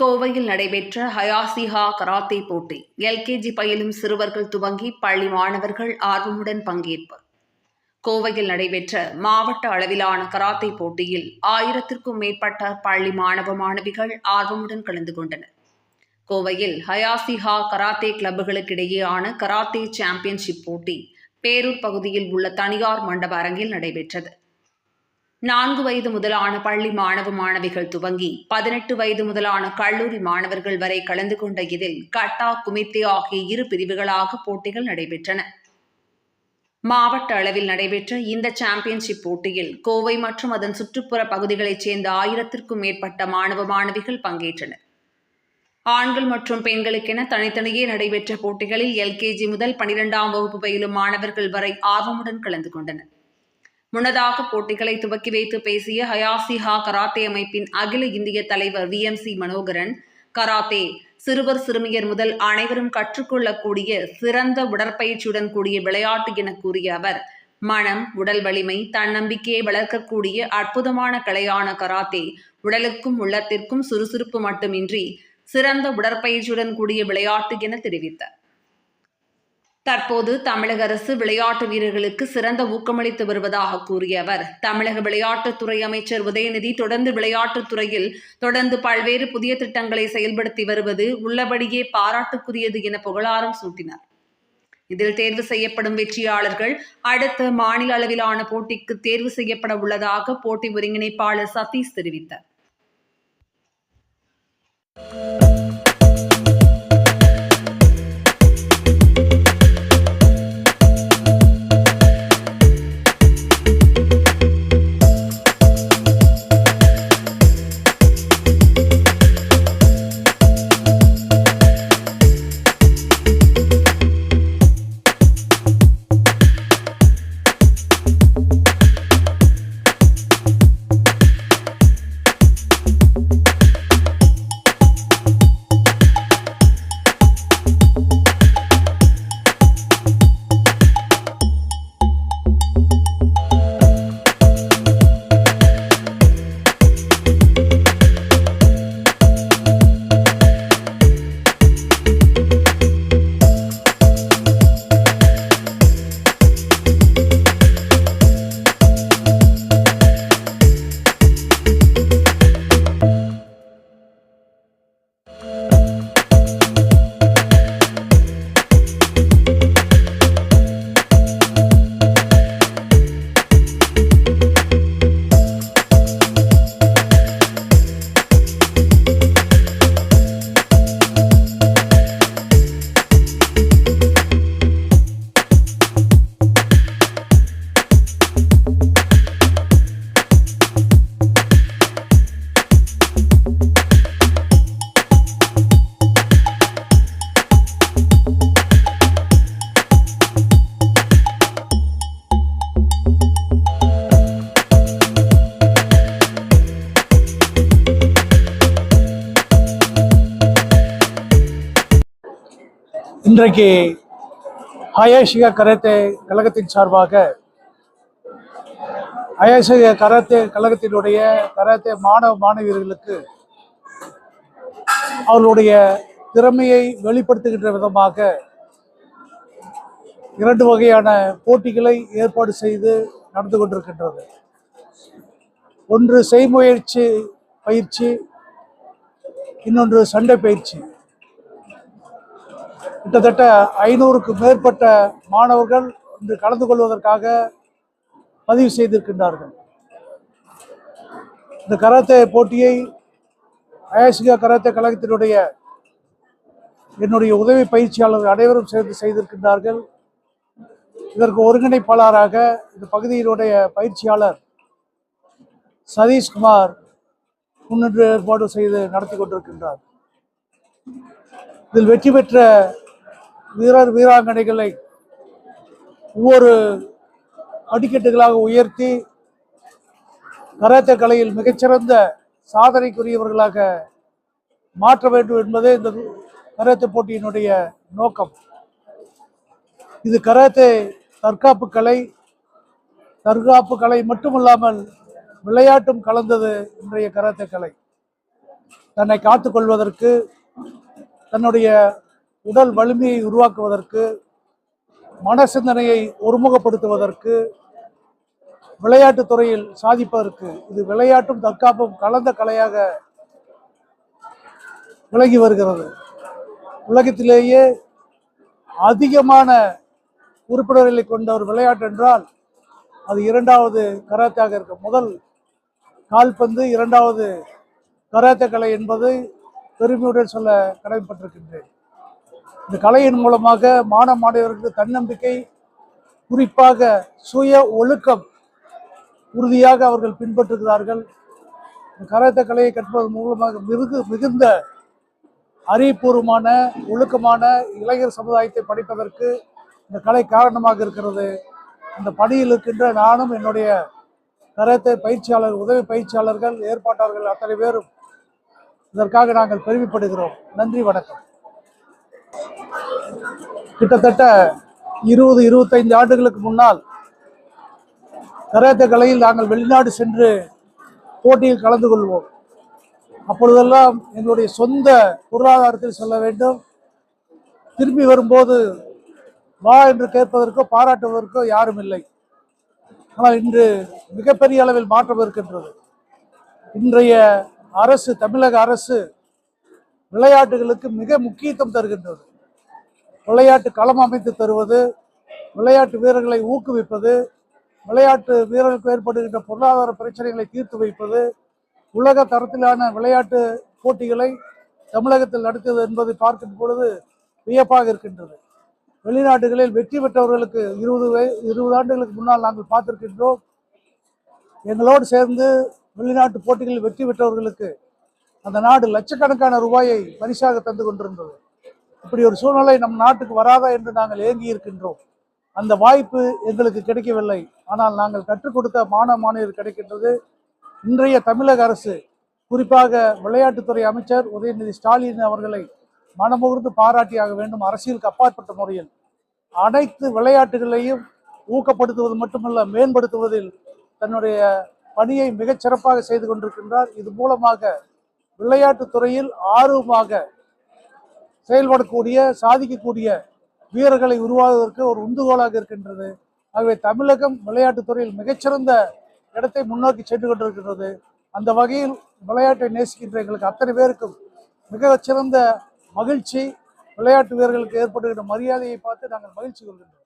கோவையில் நடைபெற்ற ஹயாசிஹா கராத்தே போட்டி. எல்கேஜி பயிலும் சிறுவர்கள் துவங்கி பள்ளி மாணவர்கள் ஆர்வமுடன் பங்கேற்பு. கோவையில் நடைபெற்ற மாவட்ட அளவிலான கராத்தே போட்டியில் ஆயிரத்திற்கும் மேற்பட்ட பள்ளி மாணவ மாணவிகள் ஆர்வமுடன் கலந்து கொண்டனர். கோவையில் ஹயாசிஹா கராத்தே கிளப்புகளுக்கிடையேயான கராத்தே சாம்பியன்ஷிப் போட்டி பேரூர் பகுதியில் உள்ள தனியார் மண்டப அரங்கில் நடைபெற்றது. நான்கு வயது முதலான பள்ளி மாணவ மாணவிகள் துவங்கி பதினெட்டு வயது முதலான கல்லூரி மாணவர்கள் வரை கலந்து கொண்ட இதில் கட்டா குமித்தே ஆகிய இரு பிரிவுகளாக போட்டிகள் நடைபெற்றன. மாவட்ட அளவில் நடைபெற்ற இந்த சாம்பியன்ஷிப் போட்டியில் கோவை மற்றும் அதன் சுற்றுப்புற பகுதிகளைச் சேர்ந்த ஆயிரத்திற்கும் மேற்பட்ட மாணவ மாணவிகள் பங்கேற்றனர். ஆண்கள் மற்றும் பெண்களுக்கென தனித்தனியே நடைபெற்ற போட்டிகளில் எல்கேஜி முதல் பனிரெண்டாம் வகுப்பு பயிலும் மாணவர்கள் வரை ஆர்வமுடன் கலந்து கொண்டனர். முன்னதாக போட்டிகளை துவக்கி வைத்து பேசிய ஹயாசிஹா கராத்தே அமைப்பின் அகில இந்திய தலைவர் V M C Manoharan karate சிறுவர் சிறுமியர் முதல் அனைவரும் கற்றுக்கொள்ளக்கூடிய சிறந்த உடற்பயிற்சியுடன் கூடிய விளையாட்டு என கூறிய அவர் மனம் உடல் வலிமை தன்னம்பிக்கையை வளர்க்கக்கூடிய அற்புதமான கலையான கராத்தே உடலுக்கும் உள்ளத்திற்கும் சுறுசுறுப்பு மட்டுமின்றி சிறந்த உடற்பயிற்சியுடன் கூடிய விளையாட்டு என தெரிவித்தார். தற்போது தமிழக அரசு விளையாட்டு வீரர்களுக்கு சிறந்த ஊக்கமளித்து வருவதாக கூறிய அவர் தமிழக விளையாட்டுத்துறை அமைச்சர் உதயநிதி தொடர்ந்து விளையாட்டுத்துறையில் தொடர்ந்து பல்வேறு புதிய திட்டங்களை செயல்படுத்தி வருவது உள்ளபடியே பாராட்டுக்குரியது என புகழாரம் சூட்டினார். இதில் தேர்வு செய்யப்படும் வெற்றியாளர்கள் அடுத்த மாநில அளவிலான போட்டிக்கு தேர்வு செய்யப்பட உள்ளதாக போட்டி ஒருங்கிணைப்பாளர் சதீஷ் தெரிவித்தார். இன்றைக்கு ஹயாஷிகா கராத்தே கழகத்தின் சார்பாக ஹயாஷிகா கராத்தே கழகத்தினுடைய கராத்தே மாணவ மாணவியர்களுக்கு அவர்களுடைய திறமையை வெளிப்படுத்துகின்ற விதமாக இரண்டு வகையான போட்டிகளை ஏற்பாடு செய்து நடந்து கொண்டிருக்கின்றது. ஒன்று செய்முயற்சி பயிற்சி இன்னொன்று சண்டை பயிற்சி. கிட்டத்தட்ட ஐநூறுக்கு மேற்பட்ட மாணவர்கள் இன்று கலந்து கொள்வதற்காக பதிவு செய்திருக்கின்றார்கள். இந்த கராத்தே போட்டியை அயாசிகா கராத்தே கழகத்தினுடைய என்னுடைய உதவி பயிற்சியாளர்கள் அனைவரும் சேர்ந்து செய்திருக்கின்றார்கள். இதற்கு ஒருங்கிணைப்பாளராக இந்த பகுதியினுடைய பயிற்சியாளர் சதீஷ்குமார் முன்னின்று ஏற்பாடு செய்து நடத்தி கொண்டிருக்கின்றார். இதில் வெற்றி பெற்ற வீரர் வீராங்கனைகளை ஒவ்வொரு அடிக்கட்டுகளாக உயர்த்தி கராத்தே கலையில் மிகச்சிறந்த சாதனைக்குரியவர்களாக மாற்ற வேண்டும் என்பதே இந்த கராத்தே போட்டியினுடைய நோக்கம். இது கராத்தே தற்காப்பு கலை தற்காப்பு கலை மட்டுமல்லாமல் விளையாட்டும் கலந்தது இன்றைய கராத்தே கலை. தன்னை காத்துக்கொள்வதற்கு தன்னுடைய உடல் வலிமையை உருவாக்குவதற்கு மன சிந்தனையை ஒருமுகப்படுத்துவதற்கு விளையாட்டுத் துறையில் சாதிப்பதற்கு இது விளையாட்டும் தற்காப்பும் கலந்த கலையாக விளங்கி வருகிறது. உலகத்திலேயே அதிகமான உறுப்பினர்களை கொண்ட ஒரு விளையாட்டு என்றால் அது இரண்டாவது கராத்தாக இருக்கும் முதல் கால்பந்து இரண்டாவது கராத்தே கலை என்பது பெருமையுடன் சொல்ல கடமைப்பட்டிருக்கின்றேன். இந்த கலையின் மூலமாக மாணவ மாணவர்களுக்கு தன்னம்பிக்கை குறிப்பாக சுய ஒழுக்கம் உறுதியாக அவர்கள் பின்பற்றுகிறார்கள். இந்த கலையை கற்பதன் மூலமாக மிகு மிகுந்த அறிவுபூர்வமான ஒழுக்கமான இளைஞர் சமுதாயத்தை படிப்பதற்கு இந்த கலை காரணமாக இருக்கிறது. இந்த பணியில் இருக்கின்ற நானும் என்னுடைய கராத்தே பயிற்சியாளர் உதவி பயிற்சியாளர்கள் ஏற்பாட்டாளர்கள் அத்தனை பேரும் இதற்காக நாங்கள் பெருமைப்படுகிறோம். நன்றி வணக்கம். கிட்டத்தட்ட இருபது இருபத்தைந்து ஆண்டுகளுக்கு முன்னால் கராத்தே கலையில் நாங்கள் வெளிநாடு சென்று போட்டியில் கலந்து கொள்வோம். அப்பொழுதெல்லாம் எங்களுடைய சொந்த பொருளாதாரத்தில் செல்ல வேண்டும். திரும்பி வரும்போது வா என்று கேட்பதற்கோ பாராட்டுவதற்கோ யாரும் இல்லை. ஆனால் இன்று மிகப்பெரிய அளவில் மாற்றம் இருக்கின்றது. இன்றைய அரசு தமிழக அரசு விளையாட்டுகளுக்கு மிக முக்கியத்துவம் தருகின்றது. விளையாட்டு களம் அமைத்து தருவது விளையாட்டு வீரர்களை ஊக்குவிப்பது விளையாட்டு வீரர்களுக்கு ஏற்படுகின்ற பொருளாதார பிரச்சனைகளை தீர்த்து வைப்பது உலக தரத்திலான விளையாட்டு போட்டிகளை தமிழகத்தில் நடத்தியது என்பதை பார்க்கும் பொழுது வியப்பாக இருக்கின்றது. வெளிநாடுகளில் வெற்றி பெற்றவர்களுக்கு இருபது வய இருபது ஆண்டுகளுக்கு முன்னால் நாங்கள் பார்த்திருக்கின்றோம். எங்களோடு சேர்ந்து வெளிநாட்டு போட்டிகளில் வெற்றி பெற்றவர்களுக்கு அந்த நாடு லட்சக்கணக்கான ரூபாயை பரிசாக தந்து கொண்டிருந்தது. இப்படி ஒரு சூழ்நிலை நம் நாட்டுக்கு வராதா என்று நாங்கள் ஏங்கி இருக்கின்றோம். அந்த வாய்ப்பு எங்களுக்கு கிடைக்கவில்லை. ஆனால் நாங்கள் கற்றுக் கொடுத்த மாணவ மாணவியர் கிடைக்கின்றது. இன்றைய தமிழக அரசு குறிப்பாக விளையாட்டுத்துறை அமைச்சர் உதயநிதி ஸ்டாலின் அவர்களை மனமுகர்ந்து பாராட்டியாக வேண்டும். அரசியலுக்கு அப்பாற்பட்ட முறையில் அனைத்து விளையாட்டுகளையும் ஊக்கப்படுத்துவது மட்டுமல்ல மேம்படுத்துவதில் தன்னுடைய பணியை மிகச் சிறப்பாக செய்து கொண்டிருக்கின்றார். இது மூலமாக விளையாட்டுத்துறையில் ஆர்வமாக செயல்படக்கூடிய சாதிக்கக்கூடிய வீரர்களை உருவாக்குவதற்கு ஒரு உந்துகோலாக இருக்கின்றது. ஆகவே தமிழகம் விளையாட்டுத் துறையில் மிகச்சிறந்த இடத்தை முன்னோக்கி சென்று கொண்டிருக்கின்றது. அந்த வகையில் விளையாட்டை நேசிக்கின்ற எங்களுக்கு அத்தனை பேருக்கும் மிகச்சிறந்த மகிழ்ச்சி. விளையாட்டு வீரர்களுக்கு ஏற்படுகின்ற மரியாதையை பார்த்து நாங்கள் மகிழ்ச்சி கொள்கின்றோம்.